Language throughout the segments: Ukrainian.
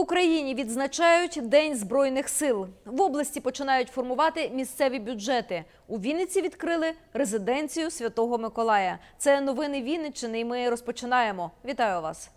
Україні відзначають День збройних сил. В області починають формувати місцеві бюджети. У Вінниці відкрили резиденцію Святого Миколая. Це новини Вінниччини, і ми розпочинаємо. Вітаю вас.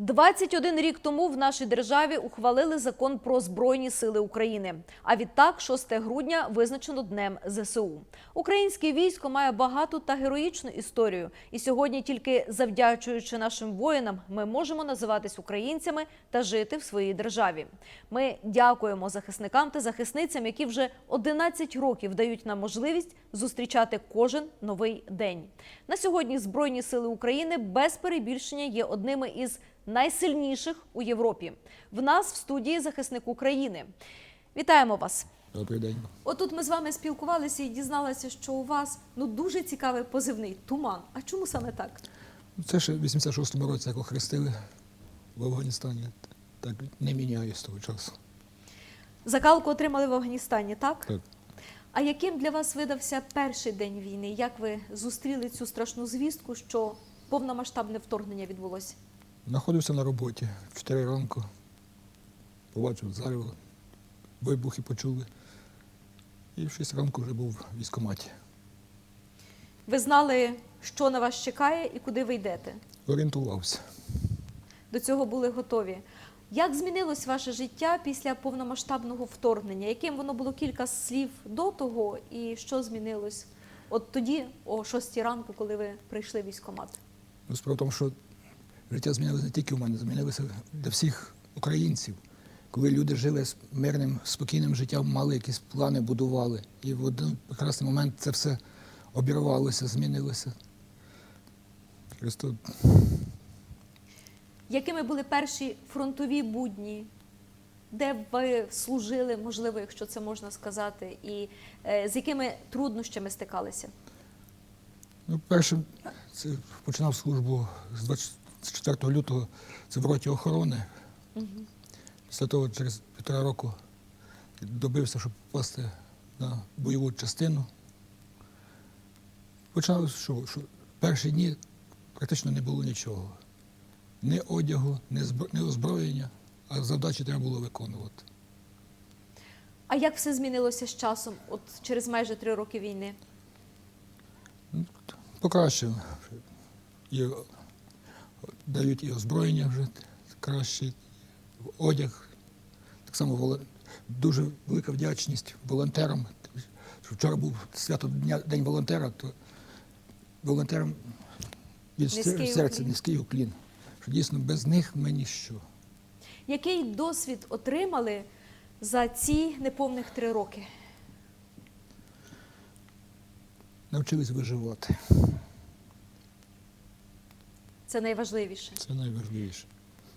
21 рік тому в нашій державі ухвалили закон про збройні сили України. А відтак, 6 грудня визначено днем ЗСУ. Українське військо має багату та героїчну історію. І сьогодні, тільки завдячуючи нашим воїнам, ми можемо називатись українцями та жити в своїй державі. Ми дякуємо захисникам та захисницям, які вже 11 років дають нам можливість зустрічати кожен новий день. На сьогодні Збройні сили України без перебільшення є одними із найсильніших у Європі. В нас в студії захисник України. Вітаємо вас! Добрий день. Отут ми з вами спілкувалися і дізналися, що у вас ну дуже цікавий позивний туман. А чому саме так? Ну, Це ще в 86-му році, як охрестили в Афганістані. Так не міняє з того часу. Закалку отримали в Афганістані, так? Так. А яким для вас видався перший день війни? Як ви зустріли цю страшну звістку, що повномасштабне вторгнення відбулося? Знаходився на роботі в 4 ранку. Побачив зарево, вибухи почули. І в 6 ранку вже був в військкоматі. Ви знали, що на вас чекає і куди ви йдете? Орієнтувався. До цього були готові. Як змінилось ваше життя після повномасштабного вторгнення? Яким воно було кілька слів до того, і що змінилось? От тоді, о 6 ранку, коли ви прийшли в військкомат? Ну, справа в тому, що життя змінилося не тільки у мене, змінилося для всіх українців. Коли люди жили мирним, спокійним життям, мали якісь плани, будували. І в один прекрасний момент це все обірвалося, змінилося. Просто Якими були перші фронтові будні? Де ви служили, можливо, якщо це можна сказати, і е, з якими труднощами стикалися? ну, першим це починав службу з 24 лютого, це в роті охорони. Після того, через півтора року, добився, щоб попасти на бойову частину. Почалося, що, що перші дні практично не було нічого. Ні одягу, ні, збро... ні озброєння, а завдачі треба було виконувати. А як все змінилося з часом, от через майже три роки війни? Покращив. І дають і озброєння вже краще, одяг. Так само дуже велика вдячність волонтерам. Вчора був свято Дня День волонтера, то волонтерам від серця низький уклін. Що дійсно без них ми ніщо. Який досвід отримали за ці неповних три роки? Навчились виживати. Це найважливіше. Це найважливіше.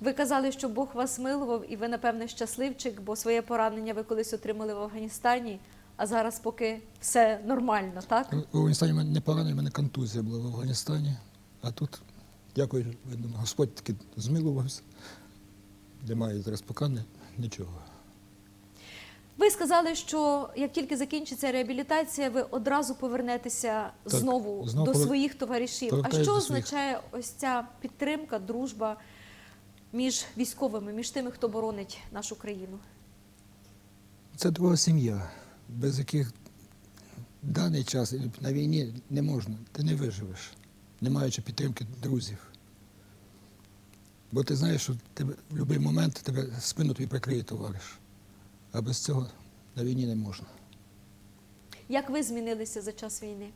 Ви казали, що Бог вас милував, і ви, напевне, щасливчик, бо своє поранення ви колись отримали в Афганістані, а зараз поки все нормально, так? В Афганістані мене не поранення, в мене контузія була в Афганістані. А тут, дякую, видно, Господь таки змилувався. Немає зараз поки не- нічого. Ви сказали, що як тільки закінчиться реабілітація, ви одразу повернетеся Так, знову знову до повер- своїх товаришів. А що означає ось ця підтримка, дружба між військовими, між тими, хто боронить нашу країну? Це друга сім'я, без яких в даний час на війні не можна, ти не виживеш, не маючи підтримки друзів. Бо ти знаєш, що тебе в будь-який момент тебе спину тобі прикриє товариш. А без цього на війні не можна. Як ви змінилися за час війни?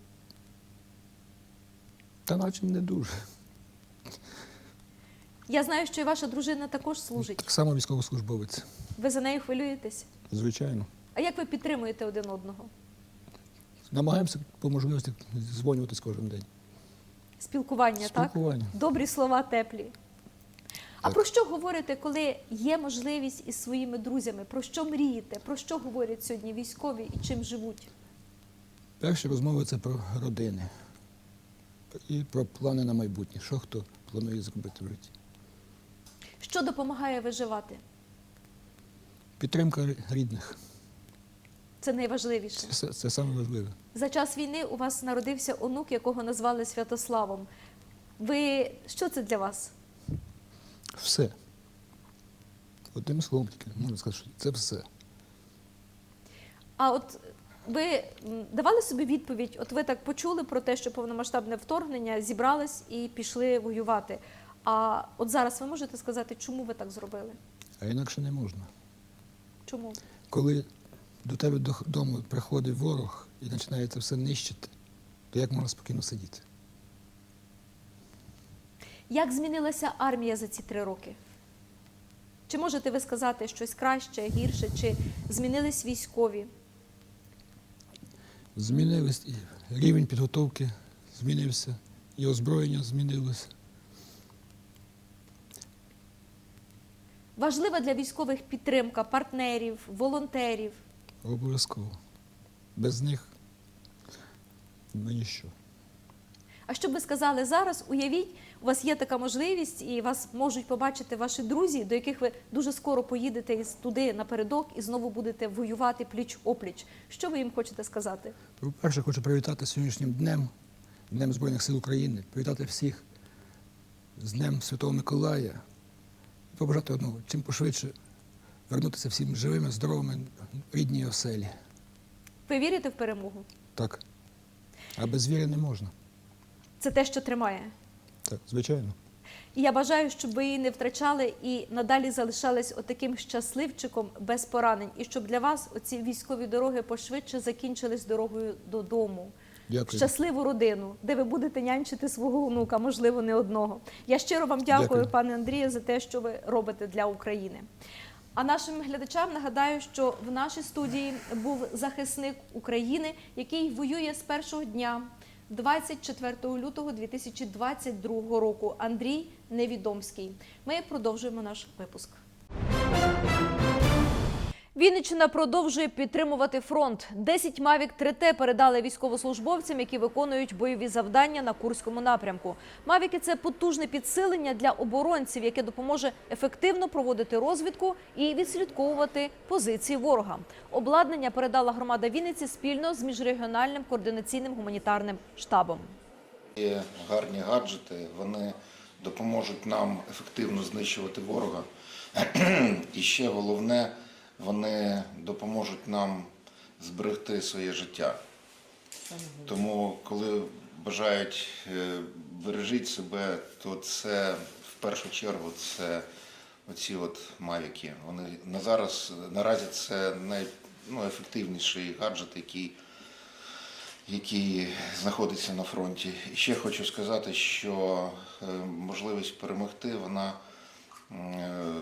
Та наче не дуже. Я знаю, що і ваша дружина також служить. Так само військовослужбовець, Ви за нею хвилюєтесь? звичайно. А як ви підтримуєте один одного? Намагаємося по можливості дзвонюватись кожен день. Спілкування, так? Спілкування. Добрі слова теплі. А про що говорите, коли є можливість із своїми друзями? Про що мрієте? Про що говорять сьогодні військові і чим живуть? Перші розмови це про родини і про плани на майбутнє. Що хто планує зробити в житті. Що допомагає виживати? Підтримка рідних. Це найважливіше. Це, це саме важливе. За час війни у вас народився онук, якого назвали Святославом. Ви що це для вас? Все. Одним словом тільки можна сказати, що це все. А от ви давали собі відповідь? От ви так почули про те, що повномасштабне вторгнення зібрались і пішли воювати. А от зараз ви можете сказати, чому ви так зробили? А інакше не можна. Чому? Коли до тебе додому приходить ворог і починає це все нищити, то як можна спокійно сидіти? Як змінилася армія за ці три роки? Чи можете ви сказати щось краще, гірше, чи змінились військові? Змінився і рівень підготовки змінився, і озброєння змінилося. Важлива для військових підтримка партнерів, волонтерів. Обов'язково. Без них ну ніщо. А що б ви сказали зараз? Уявіть, у вас є така можливість, і вас можуть побачити ваші друзі, до яких ви дуже скоро поїдете із туди напередок і знову будете воювати пліч опліч. Що ви їм хочете сказати? По-перше, хочу привітати сьогоднішнім днем, Днем Збройних сил України, привітати всіх з Днем Святого Миколая побажати одного, чим пошвидше вернутися всім живими, здоровими, рідній оселі. Ви вірите в перемогу? Так. А без віри не можна. Це те, що тримає. Так, звичайно. І я бажаю, щоб ви її не втрачали і надалі залишались отаким щасливчиком без поранень, і щоб для вас оці військові дороги пошвидше закінчились дорогою додому. Дякую. Щасливу родину, де ви будете нянчити свого онука, можливо, не одного. Я щиро вам дякую, Дякую. пане Андрію, за те, що ви робите для України. А нашим глядачам нагадаю, що в нашій студії був захисник України, який воює з першого дня. 24 лютого 2022 року Андрій Невідомський. Ми продовжуємо наш випуск. Вінниччина продовжує підтримувати фронт. 10 Мавік 3Т передали військовослужбовцям, які виконують бойові завдання на Курському напрямку. Мавіки це потужне підсилення для оборонців, яке допоможе ефективно проводити розвідку і відслідковувати позиції ворога. Обладнання передала громада Вінниці спільно з міжрегіональним координаційним гуманітарним штабом. Є гарні гаджети, вони допоможуть нам ефективно знищувати ворога. І ще головне, вони допоможуть нам зберегти своє життя. Тому, коли бажають е, бережіть себе, то це в першу чергу це оці от мавіки. Вони на зараз наразі це найефективніший гаджет, який який знаходиться на фронті. І ще хочу сказати, що е, можливість перемогти вона, е,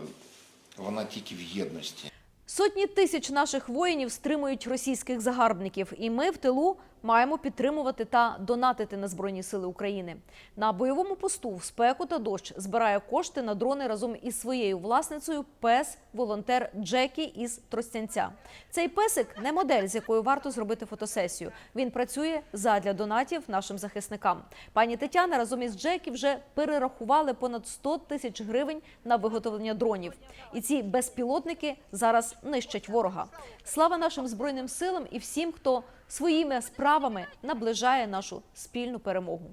вона тільки в єдності. Сотні тисяч наших воїнів стримують російських загарбників, і ми в тилу маємо підтримувати та донатити на збройні сили України. На бойовому посту в спеку та дощ збирає кошти на дрони разом із своєю власницею пес волонтер Джекі із Тростянця. Цей песик не модель, з якою варто зробити фотосесію. Він працює задля донатів нашим захисникам. Пані Тетяна разом із Джекі вже перерахували понад 100 тисяч гривень на виготовлення дронів. І ці безпілотники зараз нищать ворога. Слава нашим збройним силам і всім, хто своїми справами наближає нашу спільну перемогу.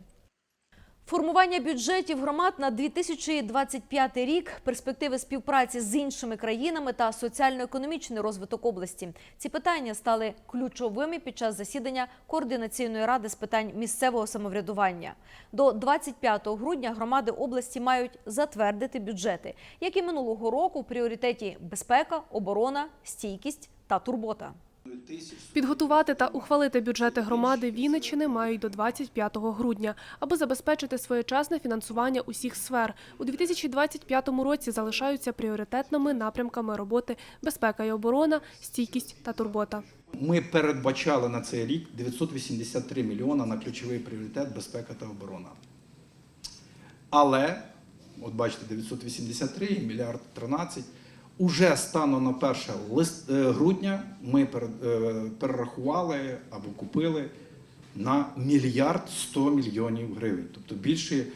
Формування бюджетів громад на 2025 рік, перспективи співпраці з іншими країнами та соціально-економічний розвиток області. Ці питання стали ключовими під час засідання координаційної ради з питань місцевого самоврядування. До 25 грудня громади області мають затвердити бюджети, як і минулого року в пріоритеті безпека, оборона, стійкість та турбота. Підготувати та ухвалити бюджети громади Вінниччини мають до 25 грудня, аби забезпечити своєчасне фінансування усіх сфер. У 2025 році залишаються пріоритетними напрямками роботи безпека і оборона, стійкість та турбота. Ми передбачали на цей рік 983 мільйона на ключовий пріоритет безпека та оборона. Але, от бачите, 983 і мільярд 13. Уже станом на 1 лист, е, грудня ми е, перерахували або купили на мільярд 100 мільйонів гривень. Тобто більше,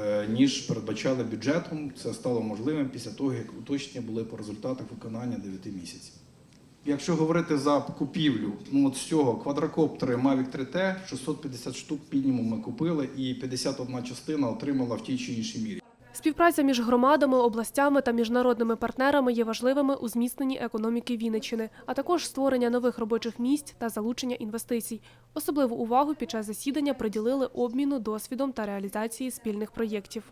е, ніж передбачали бюджетом. Це стало можливим після того, як уточнення були по результатах виконання 9 місяців. Якщо говорити за купівлю, ну от з цього квадрокоптери Mavic 3T, 650 штук мінімум ми купили, і 51 частина отримала в тій чи іншій мірі. Співпраця між громадами, областями та міжнародними партнерами є важливими у зміцненні економіки Вінниччини, а також створення нових робочих місць та залучення інвестицій. Особливу увагу під час засідання приділили обміну досвідом та реалізації спільних проєктів.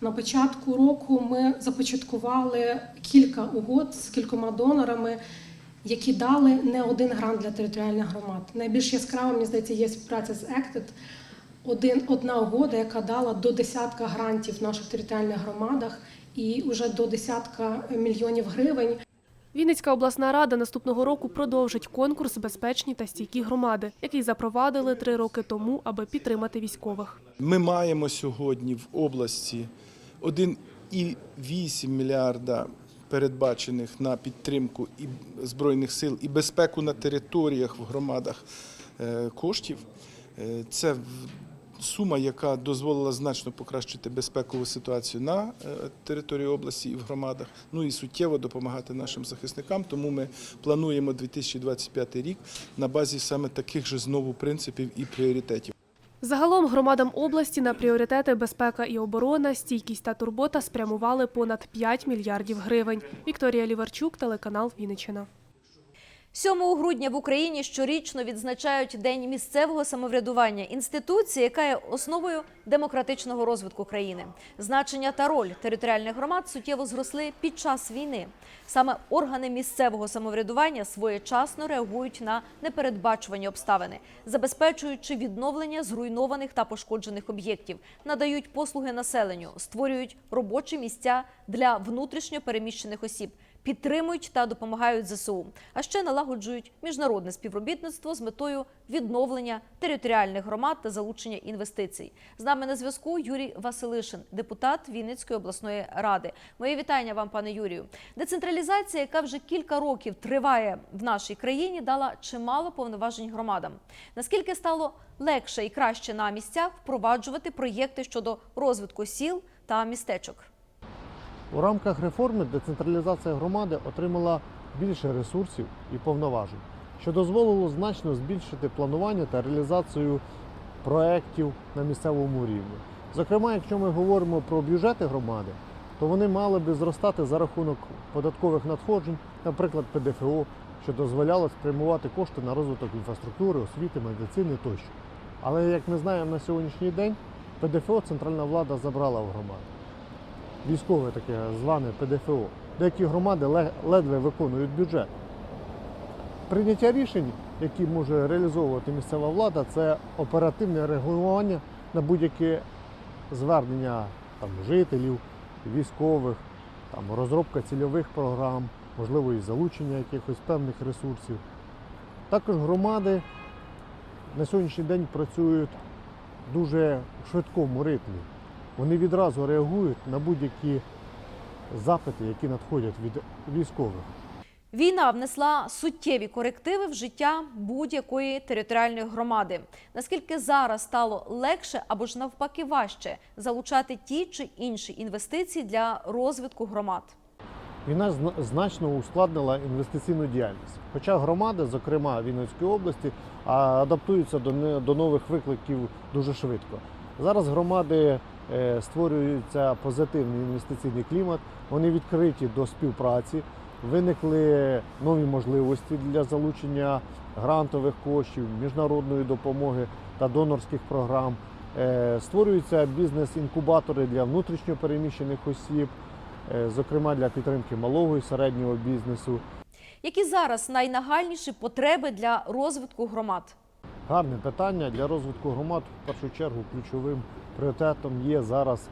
На початку року ми започаткували кілька угод з кількома донорами, які дали не один грант для територіальних громад. Найбільш яскрава, мені здається, є співпраця з Ектед. Один, одна угода, яка дала до десятка грантів в наших територіальних громадах і вже до десятка мільйонів гривень. Вінницька обласна рада наступного року продовжить конкурс Безпечні та стійкі громади, який запровадили три роки тому, аби підтримати військових. Ми маємо сьогодні в області 1,8 мільярда передбачених на підтримку і збройних сил і безпеку на територіях в громадах е, коштів. Е, Це в- сума, яка дозволила значно покращити безпекову ситуацію на е, території області і в громадах. Ну і суттєво допомагати нашим захисникам. Тому ми плануємо 2025 рік на базі саме таких же знову принципів і пріоритетів. Загалом громадам області на пріоритети безпека і оборона, стійкість та турбота спрямували понад 5 мільярдів гривень. Вікторія Ліварчук, телеканал Вінниччина. 7 грудня в Україні щорічно відзначають День місцевого самоврядування інституції, яка є основою демократичного розвитку країни. Значення та роль територіальних громад суттєво зросли під час війни. Саме органи місцевого самоврядування своєчасно реагують на непередбачувані обставини, забезпечуючи відновлення зруйнованих та пошкоджених об'єктів, надають послуги населенню, створюють робочі місця для внутрішньо переміщених осіб підтримують та допомагають ЗСУ, а ще налагоджують міжнародне співробітництво з метою відновлення територіальних громад та залучення інвестицій. З нами на зв'язку Юрій Василишин, депутат Вінницької обласної ради. Мої вітання вам, пане Юрію. Децентралізація, яка вже кілька років триває в нашій країні, дала чимало повноважень громадам. Наскільки стало легше і краще на місцях впроваджувати проєкти щодо розвитку сіл та містечок? У рамках реформи децентралізація громади отримала більше ресурсів і повноважень, що дозволило значно збільшити планування та реалізацію проєктів на місцевому рівні. Зокрема, якщо ми говоримо про бюджети громади, то вони мали би зростати за рахунок податкових надходжень, наприклад, ПДФО, що дозволяло спрямувати кошти на розвиток інфраструктури, освіти, медицини тощо. Але як ми знаємо на сьогоднішній день, ПДФО центральна влада забрала в громади військове таке зване ПДФО. Деякі громади ледве виконують бюджет. Прийняття рішень, які може реалізовувати місцева влада, це оперативне реагування на будь-яке звернення там, жителів, військових, там, розробка цільових програм, можливо, і залучення якихось певних ресурсів. Також громади на сьогоднішній день працюють в дуже швидкому ритмі. Вони відразу реагують на будь-які запити, які надходять від військових. Війна внесла суттєві корективи в життя будь-якої територіальної громади. Наскільки зараз стало легше або ж навпаки важче залучати ті чи інші інвестиції для розвитку громад? Війна зна- значно ускладнила інвестиційну діяльність. Хоча громади, зокрема Вінницької області, адаптуються до, нових викликів дуже швидко. Зараз громади створюється позитивний інвестиційний клімат, вони відкриті до співпраці, виникли нові можливості для залучення грантових коштів, міжнародної допомоги та донорських програм. Е, Створюються бізнес-інкубатори для внутрішньо переміщених осіб, е, зокрема для підтримки малого і середнього бізнесу. Які зараз найнагальніші потреби для розвитку громад? Гарне питання для розвитку громад. В першу чергу ключовим пріоритетом є зараз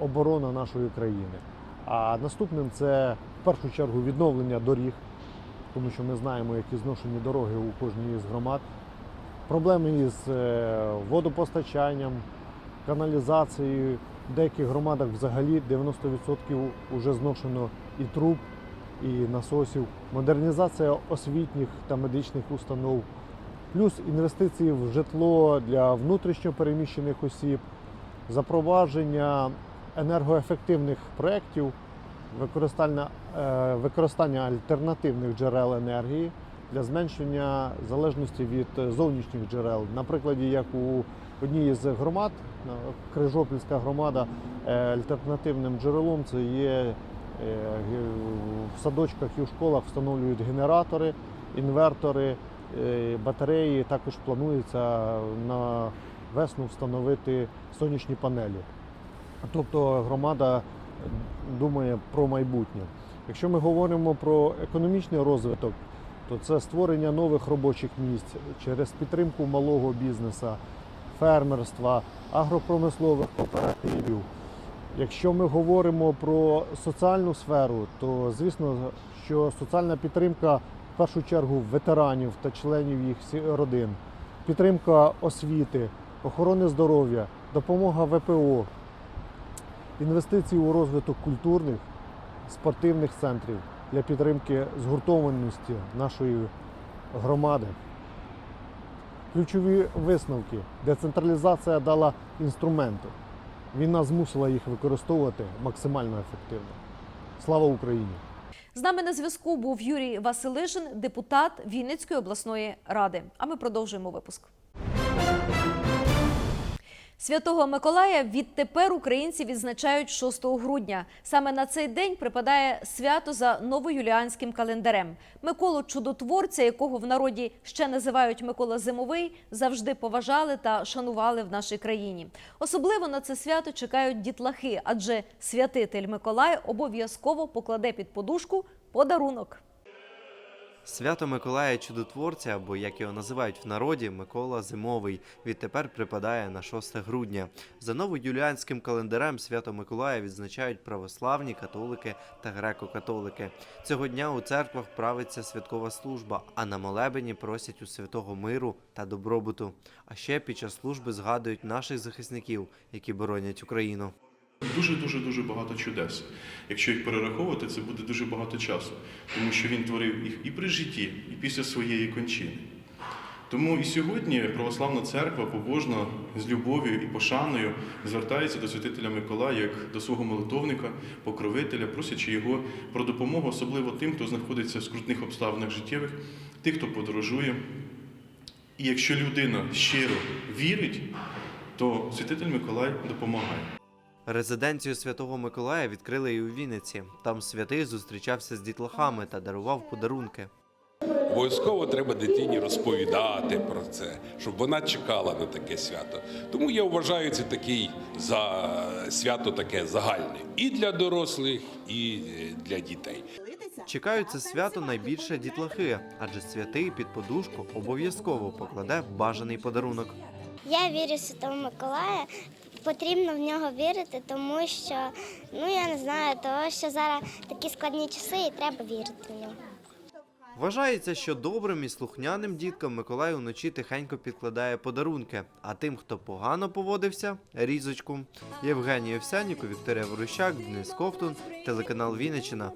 оборона нашої країни. А наступним це в першу чергу відновлення доріг, тому що ми знаємо, які зношені дороги у кожній з громад. Проблеми із е, водопостачанням, каналізацією. В деяких громадах взагалі 90% вже зношено і труб, і насосів, модернізація освітніх та медичних установ, плюс інвестиції в житло для внутрішньо переміщених осіб, запровадження енергоефективних проєктів, використання, е, використання альтернативних джерел енергії для зменшення залежності від зовнішніх джерел, на прикладі як у одній з громад, Крижопільська громада, е, альтернативним джерелом це є е, в садочках і в школах встановлюють генератори, інвертори, батареї. Також планується на весну встановити сонячні панелі. Тобто громада думає про майбутнє. Якщо ми говоримо про економічний розвиток, то це створення нових робочих місць через підтримку малого бізнесу, фермерства, агропромислових кооперативів. Якщо ми говоримо про соціальну сферу, то звісно, що соціальна підтримка в першу чергу ветеранів та членів їх родин, підтримка освіти, охорони здоров'я, допомога ВПО, інвестиції у розвиток культурних, спортивних центрів для підтримки згуртованості нашої громади. Ключові висновки. Децентралізація дала інструменти. Війна змусила їх використовувати максимально ефективно. Слава Україні! З нами на зв'язку був Юрій Василишин, депутат Вінницької обласної ради. А ми продовжуємо випуск. Святого Миколая відтепер українці відзначають 6 грудня. Саме на цей день припадає свято за новоюліанським календарем. Миколу чудотворця, якого в народі ще називають Микола Зимовий, завжди поважали та шанували в нашій країні. Особливо на це свято чекають дітлахи, адже святитель Миколай обов'язково покладе під подушку подарунок. Свято Миколая Чудотворця, або як його називають в народі, Микола Зимовий, відтепер припадає на 6 грудня. За новоюліанським календарем свято Миколая відзначають православні католики та греко-католики. Цього дня у церквах правиться святкова служба, а на молебені просять у святого миру та добробуту. А ще під час служби згадують наших захисників, які боронять Україну. Дуже дуже дуже багато чудес. Якщо їх перераховувати, це буде дуже багато часу, тому що він творив їх і при житті, і після своєї кончини. Тому і сьогодні православна церква побожно з любов'ю і пошаною звертається до святителя Миколая як до свого молитовника, покровителя, просячи його про допомогу, особливо тим, хто знаходиться в скрутних обставинах життєвих, тих, хто подорожує. І якщо людина щиро вірить, то святитель Миколай допомагає. Резиденцію Святого Миколая відкрили і у Вінниці. Там святий зустрічався з дітлахами та дарував подарунки. Обов'язково треба дитині розповідати про це, щоб вона чекала на таке свято. Тому я вважаю це такий за свято таке загальне і для дорослих, і е, для дітей. Чекають це свято найбільше дітлахи, адже святий під подушку обов'язково покладе бажаний подарунок. Я вірю в Святого Миколая. Потрібно в нього вірити, тому що ну я не знаю, того що зараз такі складні часи, і треба вірити в нього. Вважається, що добрим і слухняним діткам Миколай уночі тихенько підкладає подарунки, а тим, хто погано поводився, різочку. Євгеній Овсянніко, Вікторія Ворощак, Денис Ковтун, телеканал Вінниччина.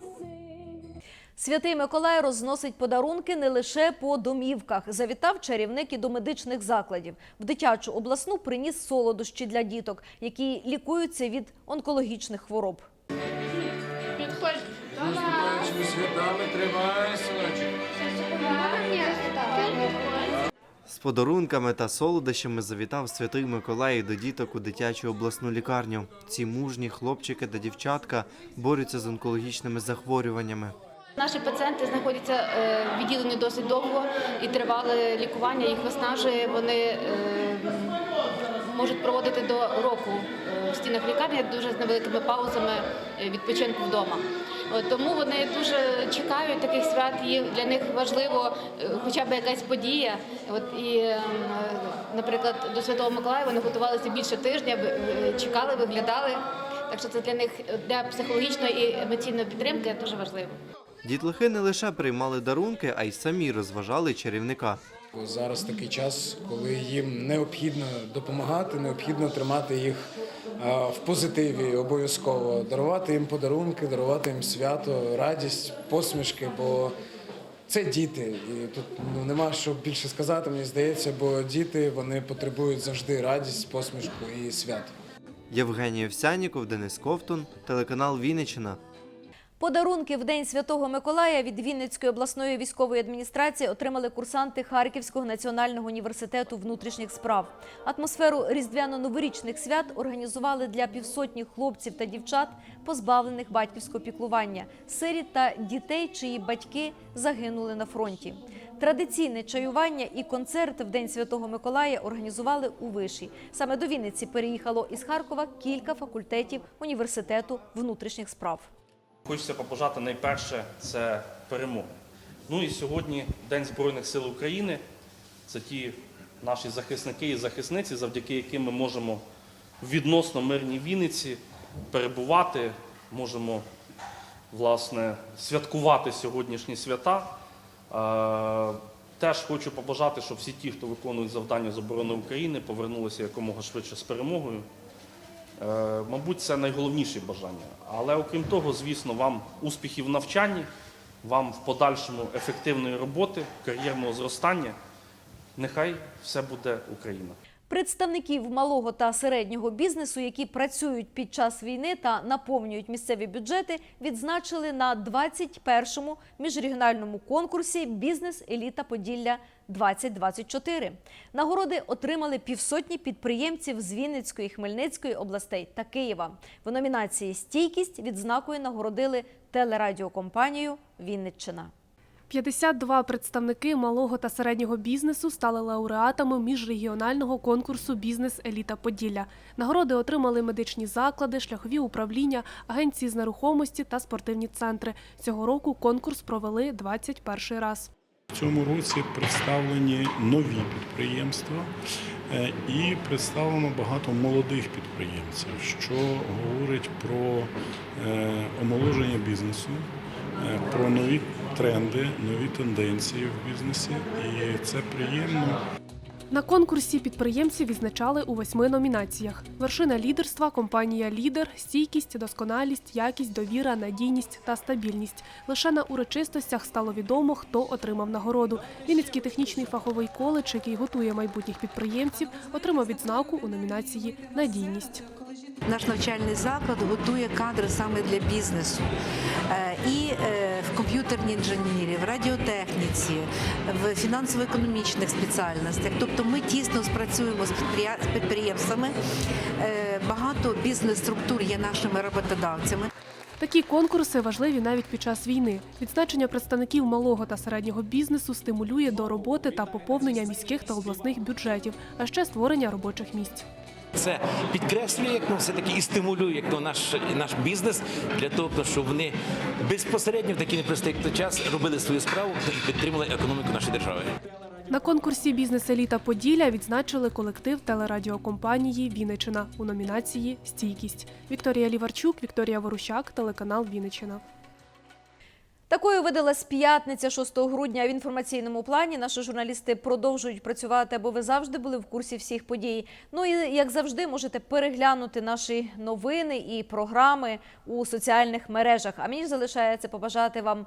Святий Миколай розносить подарунки не лише по домівках. Завітав чарівник і до медичних закладів. В дитячу обласну приніс солодощі для діток, які лікуються від онкологічних хвороб. З подарунками та солодощами завітав святий Миколай до діток у дитячу обласну лікарню. Ці мужні хлопчики та дівчатка борються з онкологічними захворюваннями. Наші пацієнти знаходяться е, в досить довго і тривале лікування їх виснажує. Вони е, можуть проводити до року е, в стінах лікарні дуже з невеликими паузами відпочинку вдома. Тому вони дуже чекають таких свят. І для них важливо хоча б якась подія. От і, е, наприклад, до Святого Миколая вони готувалися більше тижня, чекали, виглядали. Так що це для них для психологічної і емоційної підтримки дуже важливо. Дітлахи не лише приймали дарунки, а й самі розважали чарівника. Зараз такий час, коли їм необхідно допомагати, необхідно тримати їх е, в позитиві обов'язково, дарувати їм подарунки, дарувати їм свято, радість, посмішки, бо це діти. І тут ну, нема що більше сказати, мені здається, бо діти вони потребують завжди радість, посмішку і свято. Євгеній Овсянніков, Денис Ковтун, телеканал Вінниччина. Подарунки в День Святого Миколая від Вінницької обласної військової адміністрації отримали курсанти Харківського національного університету внутрішніх справ. Атмосферу різдвяно-новорічних свят організували для півсотні хлопців та дівчат, позбавлених батьківського піклування, сиріт та дітей, чиї батьки загинули на фронті. Традиційне чаювання і концерт в День Святого Миколая організували у Виші. Саме до Вінниці переїхало із Харкова кілька факультетів університету внутрішніх справ. Хочеться побажати найперше це перемоги. Ну і сьогодні День Збройних сил України. Це ті наші захисники і захисниці, завдяки яким ми можемо в відносно мирній Вінниці перебувати, можемо власне святкувати сьогоднішні свята. Е, Теж хочу побажати, щоб всі ті, хто виконують завдання з оборони України, повернулися якомога швидше з перемогою. Е, Мабуть, це найголовніші бажання. Але окрім того, звісно, вам успіхів в навчанні, вам в подальшому ефективної роботи, кар'єрного зростання. Нехай все буде Україна. Представників малого та середнього бізнесу, які працюють під час війни та наповнюють місцеві бюджети, відзначили на 21-му міжрегіональному конкурсі Бізнес Еліта Поділля 2024 Нагороди отримали півсотні підприємців з Вінницької, Хмельницької областей та Києва. В номінації Стійкість відзнакою нагородили телерадіокомпанію Вінниччина. 52 представники малого та середнього бізнесу стали лауреатами міжрегіонального конкурсу Бізнес Еліта Поділля. Нагороди отримали медичні заклади, шляхові управління, агенції з нерухомості та спортивні центри. Цього року конкурс провели 21 раз. В цьому році представлені нові підприємства е, і представлено багато молодих підприємців, що говорить про е, омоложення бізнесу, про нові тренди, нові тенденції в бізнесі. І це приємно. На конкурсі підприємців відзначали у восьми номінаціях: вершина лідерства, компанія Лідер, стійкість, досконалість, якість, довіра, надійність та стабільність. Лише на урочистостях стало відомо, хто отримав нагороду. Вінницький технічний фаховий коледж, який готує майбутніх підприємців, отримав відзнаку у номінації Надійність. Наш навчальний заклад готує кадри саме для бізнесу. Е, І е, в комп'ютерній інженерії, в радіотехніці, в фінансово-економічних спеціальностях. Тобто ми тісно спрацюємо з підприємствами. Е, Багато бізнес-структур є нашими роботодавцями. Такі конкурси важливі навіть під час війни. Відзначення представників малого та середнього бізнесу стимулює до роботи та поповнення міських та обласних бюджетів, а ще створення робочих місць. Це підкреслює як ну, все таки і стимулює як ну, наш наш бізнес для того, щоб вони безпосередньо в такий непростий час робили свою справу і підтримали економіку нашої держави. На конкурсі Бізнес Еліта Поділля відзначили колектив телерадіокомпанії Вінничина у номінації Стійкість. Вікторія Ліварчук, Вікторія Ворущак, телеканал Вінничина. Такою видалась п'ятниця 6 грудня в інформаційному плані. Наші журналісти продовжують працювати, аби ви завжди були в курсі всіх подій. Ну і як завжди, можете переглянути наші новини і програми у соціальних мережах. А мені залишається побажати вам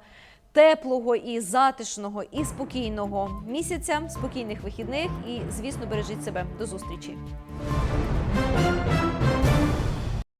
теплого і затишного і спокійного місяця, спокійних вихідних і, звісно, бережіть себе. До зустрічі.